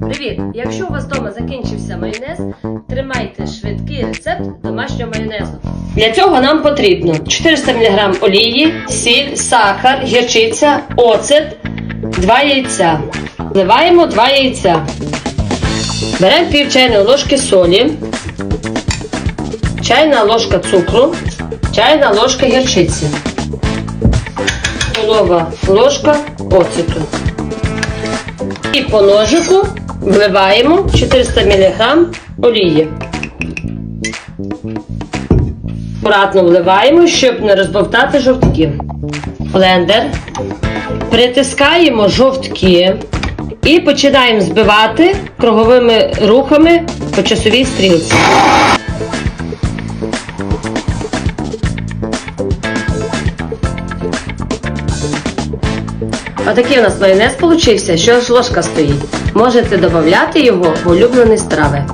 Привіт! Якщо у вас вдома закінчився майонез, тримайте швидкий рецепт домашнього майонезу. Для цього нам потрібно 400 мг олії, сіль, сахар, гірчиця, оцет, 2 яйця. Вливаємо 2 яйця. Беремо пів чайної ложки солі, чайна ложка цукру, чайна ложка гірчиці, столова ложка оцету. І по ножику вливаємо 400 мг олії. Акуратно вливаємо, щоб не розбовтати жовтки. Блендер. Притискаємо жовтки і починаємо збивати круговими рухами по часовій стрілці. Отакий у нас майонез получився, що ж ложка стоїть. Можете додати його в улюблені страви.